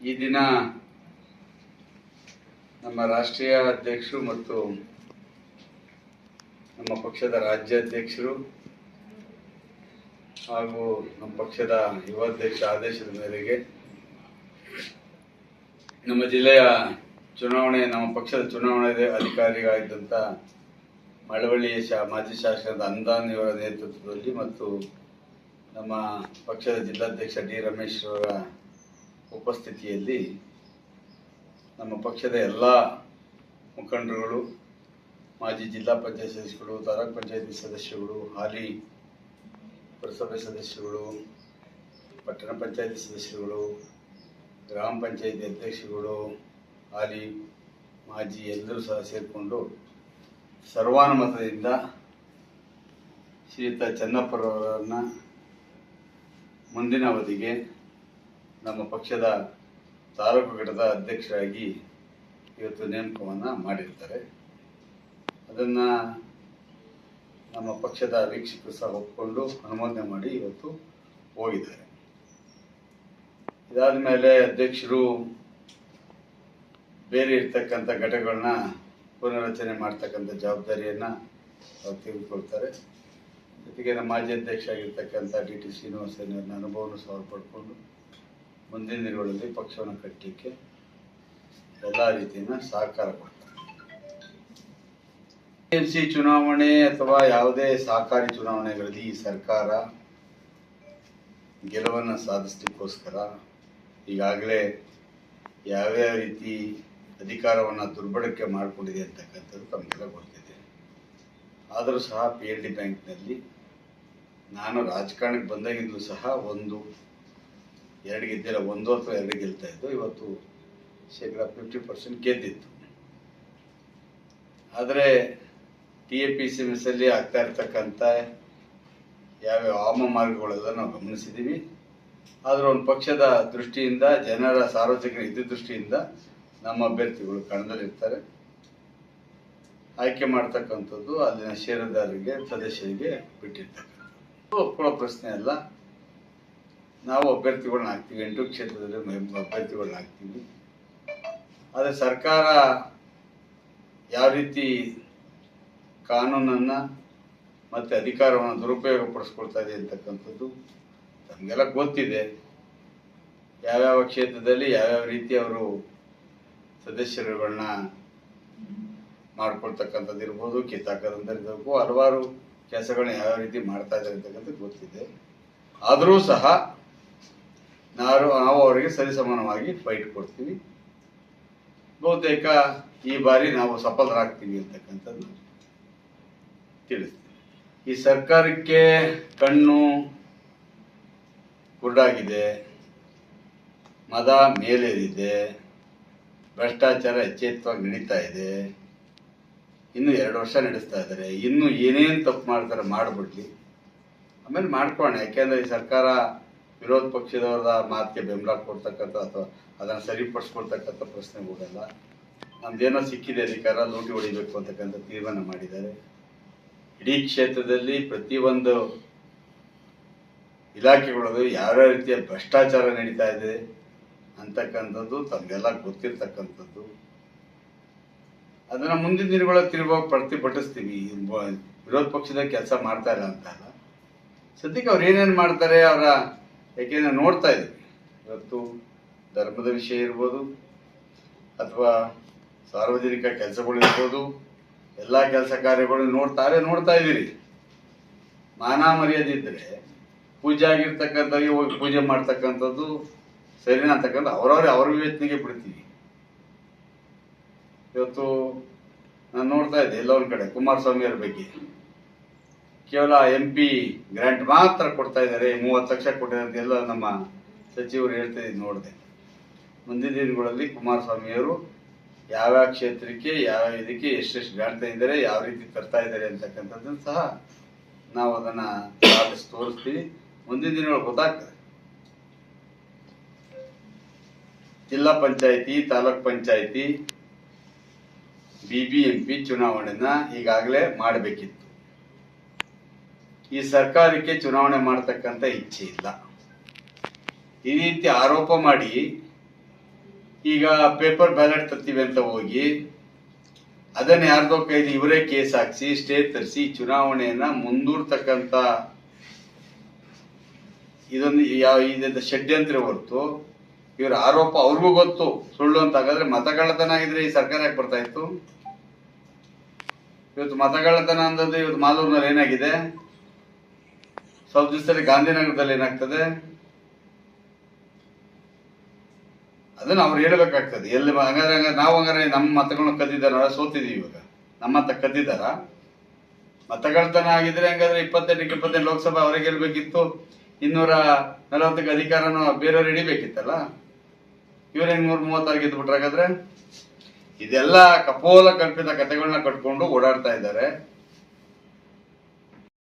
ಈ ದಿನ ನಮ್ಮ ರಾಷ್ಟ್ರೀಯ ಅಧ್ಯಕ್ಷರು ಮತ್ತು ನಮ್ಮ ಪಕ್ಷದ ರಾಜ್ಯಾಧ್ಯಕ್ಷರು ಹಾಗೂ ನಮ್ಮ ಪಕ್ಷದ ಯುವಾಧ್ಯಕ್ಷ ಆದೇಶದ ಮೇರೆಗೆ ನಮ್ಮ ಜಿಲ್ಲೆಯ ಚುನಾವಣೆ, ನಮ್ಮ ಪಕ್ಷದ ಚುನಾವಣೆ ಅಧಿಕಾರಿಗಳಾಗಿದ್ದಂಥ ಮಳವಳ್ಳಿ ಶಾ, ಮಾಜಿ ಶಾಸಕರಾದ ಅಂದಾನ್ ಇವರ ನೇತೃತ್ವದಲ್ಲಿ ಮತ್ತು ನಮ್ಮ ಪಕ್ಷದ ಜಿಲ್ಲಾಧ್ಯಕ್ಷ ಡಿ ರಮೇಶ್ ಅವರ ಉಪಸ್ಥಿತಿಯಲ್ಲಿ ನಮ್ಮ ಪಕ್ಷದ ಎಲ್ಲ ಮುಖಂಡರುಗಳು, ಮಾಜಿ ಜಿಲ್ಲಾ ಪಂಚಾಯತ್ ಸದಸ್ಯರು ತಾಲೂಕ್ ಪಂಚಾಯತಿ ಸದಸ್ಯರುಗಳು, ಹಾಲಿ ಪುರಸಭೆ ಸದಸ್ಯರುಗಳು, ಪಟ್ಟಣ ಪಂಚಾಯತಿ ಸದಸ್ಯರುಗಳು, ಗ್ರಾಮ ಪಂಚಾಯತಿ ಅಧ್ಯಕ್ಷರುಗಳು, ಹಾಲಿ ಮಾಜಿ ಎಲ್ಲರೂ ಸಹ ಸೇರಿಕೊಂಡು ಸರ್ವಾನುಮತದಿಂದ ಶ್ರೀಯುತ ಚನ್ನಪ್ಪರವರನ್ನು ಮುಂದಿನ ಅವಧಿಗೆ ನಮ್ಮ ಪಕ್ಷದ ತಾಲೂಕು ಘಟಕದ ಅಧ್ಯಕ್ಷರಾಗಿ ಇವತ್ತು ನೇಮಕವನ್ನು ಮಾಡಿರ್ತಾರೆ. ಅದನ್ನು ನಮ್ಮ ಪಕ್ಷದ ವೀಕ್ಷಕರು ಸಹ ಒಪ್ಪಿಕೊಂಡು ಅನುಮೋದನೆ ಮಾಡಿ ಇವತ್ತು ಹೋಗಿದ್ದಾರೆ. ಇದಾದ ಮೇಲೆ ಅಧ್ಯಕ್ಷರು ಬೇರೆ ಇರ್ತಕ್ಕಂಥ ಘಟಕಗಳನ್ನ ಪುನರ್ರಚನೆ ಮಾಡ್ತಕ್ಕಂಥ ಜವಾಬ್ದಾರಿಯನ್ನು ಅವ್ರು ತೆಗೆದುಕೊಳ್ತಾರೆ. ಜೊತೆಗೆ ನಮ್ಮ ಮಾಜಿ ಅಧ್ಯಕ್ಷ ಆಗಿರ್ತಕ್ಕಂಥ ಡಿ ಟಿ ಶ್ರೀನಿವಾಸನ ಅನುಭವನೂ ಸಹ ಪಡ್ಕೊಂಡು ಮುಂದಿನ ದಿನಗಳಲ್ಲಿ ಪಕ್ಷವನ್ನು ಕಟ್ಟಲಿಕ್ಕೆ ಎಲ್ಲ ರೀತಿಯ ಸಹಕಾರ ಕೊಡ್ತಾರೆ. ಎಂ ಸಿ ಚುನಾವಣೆ ಅಥವಾ ಯಾವುದೇ ಸಹಕಾರಿ ಚುನಾವಣೆಗಳಲ್ಲಿ ಈ ಸರ್ಕಾರ ಗೆಲುವನ್ನು ಸಾಧಿಸಲಿಕ್ಕೋಸ್ಕರ ಈಗಾಗಲೇ ಯಾವ್ಯಾವ ರೀತಿ ಅಧಿಕಾರವನ್ನು ದುರ್ಬಳಕೆ ಮಾಡಿಕೊಂಡಿದೆ ಅಂತಕ್ಕಂಥದ್ದು ತಮಗೆಲ್ಲ ಗೊತ್ತಿದೆ. ಆದರೂ ಸಹ ಪಿ ಎಲ್ ಡಿ ಬ್ಯಾಂಕ್ನಲ್ಲಿ ನಾನು ರಾಜಕಾರಣಕ್ಕೆ ಬಂದಾಗಿಂದಲೂ ಸಹ ಒಂದು ಎರಡು ಗೆದ್ದಿಲ್ಲ, ಒಂದು ಅಥವಾ ಎರಡು ಗೆಲ್ತಾ ಇದ್ದು, ಇವತ್ತು ಶೇಕಡ ಫಿಫ್ಟಿ ಪರ್ಸೆಂಟ್ ಗೆದ್ದಿತ್ತು. ಆದರೆ ಟಿ ಎ ಪಿ ಸಿ ಮಿಸಲ್ಲಿ ಆಗ್ತಾ ಇರ್ತಕ್ಕಂಥ ಯಾವ್ಯಾವ ಆಮ ಮಾರ್ಗಗಳೆಲ್ಲ ನಾವು ಗಮನಿಸಿದ್ದೀವಿ ಆದರೆ ಒಂದು ಪಕ್ಷದ ದೃಷ್ಟಿಯಿಂದ, ಜನರ ಸಾರ್ವಜನಿಕರ ಇದ್ದ ದೃಷ್ಟಿಯಿಂದ ನಮ್ಮ ಅಭ್ಯರ್ಥಿಗಳು ಕಣದಲ್ಲಿರ್ತಾರೆ. ಆಯ್ಕೆ ಮಾಡ್ತಕ್ಕಂಥದ್ದು ಅಲ್ಲಿನ ಷೇರುದಾರರಿಗೆ ಸದಸ್ಯರಿಗೆ ಬಿಟ್ಟಿರ್ತಕ್ಕಂಥದ್ದು. ಒಪ್ಕೊಳ್ಳೋ ಪ್ರಶ್ನೆ ಅಲ್ಲ. ನಾವು ಅಭ್ಯರ್ಥಿಗಳನ್ನ ಹಾಕ್ತೀವಿ. ಎಂಟು ಕ್ಷೇತ್ರದಲ್ಲಿ ಅಭ್ಯರ್ಥಿಗಳನ್ನ ಹಾಕ್ತೀವಿ. ಆದರೆ ಸರ್ಕಾರ ಯಾವ ರೀತಿ ಕಾನೂನನ್ನು ಮತ್ತು ಅಧಿಕಾರವನ್ನು ದುರುಪಯೋಗ ಪಡಿಸ್ಕೊಳ್ತಾ ಇದೆ ಅಂತಕ್ಕಂಥದ್ದು ನಮಗೆಲ್ಲ ಗೊತ್ತಿದೆ. ಯಾವ್ಯಾವ ಕ್ಷೇತ್ರದಲ್ಲಿ ಯಾವ್ಯಾವ ರೀತಿ ಅವರು ಸದಸ್ಯರುಗಳನ್ನ ಮಾಡ್ಕೊಳ್ತಕ್ಕಂಥದ್ದು ಇರ್ಬೋದು ಕಿತ್ತಾಕೋದಂಥದ್ದು ಹಲವಾರು ಕೆಲಸಗಳನ್ನ ಯಾವ ರೀತಿ ಮಾಡ್ತಾ ಇದ್ದಾರೆ ಅಂತಕ್ಕಂಥದ್ದು ಗೊತ್ತಿದೆ. ಆದರೂ ಸಹ ನಾವು ನಾವು ಅವರಿಗೆ ಸರಿಸಮಾನವಾಗಿ ಫೈಟ್ ಕೊಡ್ತೀವಿ. ಬಹುತೇಕ ಈ ಬಾರಿ ನಾವು ಸಫಲರಾಗ್ತೀವಿ ಅಂತಕ್ಕಂಥದ್ದು ತಿಳಿಸ್ತೀವಿ. ಈ ಸರ್ಕಾರಕ್ಕೆ ಕಣ್ಣು ಕುರುಡಾಗಿದೆ, ಮದ ಮೇಲೇರಿದೆ, ಭ್ರಷ್ಟಾಚಾರ ಎಚ್ಚೆತ್ತವಾಗಿ ನಡೀತಾ ಇದೆ, ಇನ್ನು ಎರಡು ವರ್ಷ ನಡೆಸ್ತಾ ಇದ್ದಾರೆ, ಇನ್ನು ಏನೇನು ತಪ್ಪು ಮಾಡ್ತಾರೆ ಮಾಡಿಬಿಡ್ಲಿ. ಆಮೇಲೆ ಮಾಡ್ಕೊಳ್ಳೋಣ, ಯಾಕೆಂದರೆ ಈ ಸರ್ಕಾರ ವಿರೋಧ ಪಕ್ಷದವರ ಮಾತಿಗೆ ಬೆಂಬಲ ಕೊಡ್ತಕ್ಕಂಥ ಅಥವಾ ಅದನ್ನು ಸರಿಪಡಿಸ್ಕೊಡ್ತಕ್ಕಂಥ ಪ್ರಶ್ನೆ ಹೋಗಲ್ಲ ನಮ್ದೇನೋ ಸಿಕ್ಕಿದೆ ಅಧಿಕಾರ, ಲೂಟಿ ಹೊಡಿಬೇಕು ಅಂತಕ್ಕಂಥ ತೀರ್ಮಾನ ಮಾಡಿದ್ದಾರೆ. ಇಡೀ ಕ್ಷೇತ್ರದಲ್ಲಿ ಪ್ರತಿಯೊಂದು ಇಲಾಖೆಗಳಲ್ಲೂ ಯಾವ್ಯಾವ ರೀತಿಯ ಭ್ರಷ್ಟಾಚಾರ ನಡೀತಾ ಇದೆ ಅಂತಕ್ಕಂಥದ್ದು ತಮಗೆಲ್ಲ ಗೊತ್ತಿರ್ತಕ್ಕಂಥದ್ದು. ಅದನ್ನು ಮುಂದಿನ ದಿನಗಳಲ್ಲಿ ತಿರುಗೋ ಪ್ರತಿಭಟಿಸ್ತೀವಿ. ವಿರೋಧ ಪಕ್ಷದ ಕೆಲಸ ಮಾಡ್ತಾ ಇಲ್ಲ ಅಂತ ಅಲ್ಲ. ಸದ್ಯಕ್ಕೆ ಅವ್ರು ಏನೇನು ಮಾಡ್ತಾರೆ, ಅವರ ಯಾಕೆಂದ್ರೆ ನೋಡ್ತಾ ಇದ್ದೀವಿ. ಇವತ್ತು ಧರ್ಮದ ವಿಷಯ ಇರ್ಬೋದು, ಅಥವಾ ಸಾರ್ವಜನಿಕ ಕೆಲಸಗಳು ಇರ್ಬೋದು, ಎಲ್ಲ ಕೆಲಸ ಕಾರ್ಯಗಳು ನೋಡ್ತಾರೆ, ನೋಡ್ತಾ ಇದ್ದೀರಿ ಮಾನ ಮರ್ಯಾದೆ ಇದ್ದರೆ ಪೂಜೆ ಆಗಿರ್ತಕ್ಕಂಥವ್ರಿಗೆ ಹೋಗಿ ಪೂಜೆ ಮಾಡ್ತಕ್ಕಂಥದ್ದು ಸರಿನಾ ಅಂತಕ್ಕಂಥ ಅವರವರೇ ಅವ್ರ ವಿವೇಚನೆಗೆ ಬಿಡ್ತೀವಿ. ಇವತ್ತು ನಾನು ನೋಡ್ತಾ ಇದ್ದೆ ಎಲ್ಲ ಒಂದು ಕಡೆ ಕುಮಾರಸ್ವಾಮಿಯವ್ರ ಬಗ್ಗೆ. ಕೇವಲ ಎಂ ಪಿ ಗ್ರಾಂಟ್ ಮಾತ್ರ ಕೊಡ್ತಾ ಇದ್ದಾರೆ. ಮೂವತ್ತು ಲಕ್ಷ ಕೊಟ್ಟಿದ್ದಾರೆ ಎಲ್ಲ ನಮ್ಮ ಸಚಿವರು ಹೇಳ್ತಾ ಇದ್ದು ನೋಡಿದೆ. ಮುಂದಿನ ದಿನಗಳಲ್ಲಿ ಕುಮಾರಸ್ವಾಮಿಯವರು ಯಾವ್ಯಾವ ಕ್ಷೇತ್ರಕ್ಕೆ, ಯಾವ ಇದಕ್ಕೆ ಎಷ್ಟೆಷ್ಟು ಗ್ರಾಂಟ್ ಇದ್ದಾರೆ, ಯಾವ ರೀತಿ ತರ್ತಾ ಇದ್ದಾರೆ ಅಂತಕ್ಕಂಥದ್ದನ್ನು ಸಹ ನಾವು ಅದನ್ನು ಸಾಧಿಸಿ ತೋರಿಸ್ತೀವಿ. ಮುಂದಿನ ದಿನಗಳು ಗೊತ್ತಾಗ್ತದೆ. ಜಿಲ್ಲಾ panchayat, taluk panchayat, B B M P ಚುನಾವಣೆನ ಈಗಾಗಲೇ ಮಾಡಬೇಕಿತ್ತು. ಈ ಸರ್ಕಾರಕ್ಕೆ ಚುನಾವಣೆ ಮಾಡ್ತಕ್ಕಂಥ ಇಚ್ಛೆ ಇಲ್ಲ. ಈ ರೀತಿ ಆರೋಪ ಮಾಡಿ ಈಗ ಪೇಪರ್ ಬ್ಯಾಲೆಟ್ ತರ್ತೀವಿ ಅಂತ ಹೋಗಿ ಅದನ್ನ ಯಾರ್ದೋ ಕೈಲಿ ಇವರೇ ಕೇಸ್ ಹಾಕಿಸಿ, ಸ್ಟೇ ತರಿಸಿ ಚುನಾವಣೆಯನ್ನ ಮುಂದೂಡ್ತಕ್ಕಂತ ಇದೊಂದು ಯಾವ ಇದೊಂದು ಷಡ್ಯಂತ್ರ ಹೊರತು ಇವರ ಆರೋಪ ಅವ್ರಿಗೂ ಗೊತ್ತು. ಸುಳ್ಳು ಅಂತ ಹಾಗಾದ್ರೆ ಮತಗಳತನ ಆಗಿದ್ರೆ ಈ ಸರ್ಕಾರ ಯಾಕೆ ಬರ್ತಾ ಇತ್ತು? ಇವತ್ತು ಮತಗಳತನ ಅಂದದ್ದು ಇವತ್ತು ಮಾಲೂರಿನಲ್ಲಿ ಏನಾಗಿದೆ? ಸ್ವಲ್ಪ ದಿವಸದಲ್ಲಿ ಗಾಂಧಿನಗರದಲ್ಲಿ ಏನಾಗ್ತದೆ? ಅದನ್ನ ಅವ್ರು ಹೇಳಬೇಕಾಗ್ತದೆ. ಎಲ್ಲಿ ಹಂಗಾದ್ರೆ ಹಂಗಾದ್ರೆ ನಾವು ಹಂಗಾರೆ ನಮ್ಮ ಮತಗಳನ್ನ ಕದ್ದಿದಾರ ಸೋತಿದೀವಿ ಇವಾಗ. ನಮ್ಮ ಮತ ಕದ್ದಿದ್ದಾರ? ಮತಗಳ್ತನ ಆಗಿದ್ರೆ ಹಂಗಾದ್ರೆ ಇಪ್ಪತ್ತೆಂಟಕ್ಕೆ ಇಪ್ಪತ್ತೆಂಟು ಲೋಕಸಭಾ ಅವರಿಗೆ ಗೆಲ್ಬೇಕಿತ್ತು ಇನ್ನೂರ ನಲವತ್ತಕ್ಕೆ ಅಧಿಕಾರನೂ ಬೇರೆಯವ್ರು ಹಿಡಿಬೇಕಿತ್ತಲ್ಲ? ಇವ್ರೇನ್ ನೂರ ಮೂವತ್ತಾರು ಬಿಟ್ರೆ ಹಾಗಾದ್ರೆ? ಇದೆಲ್ಲ ಕಪೋಲ ಕಲ್ಪಿತ ಕಥೆಗಳನ್ನ ಕಟ್ಕೊಂಡು ಓಡಾಡ್ತಾ ಇದ್ದಾರೆ.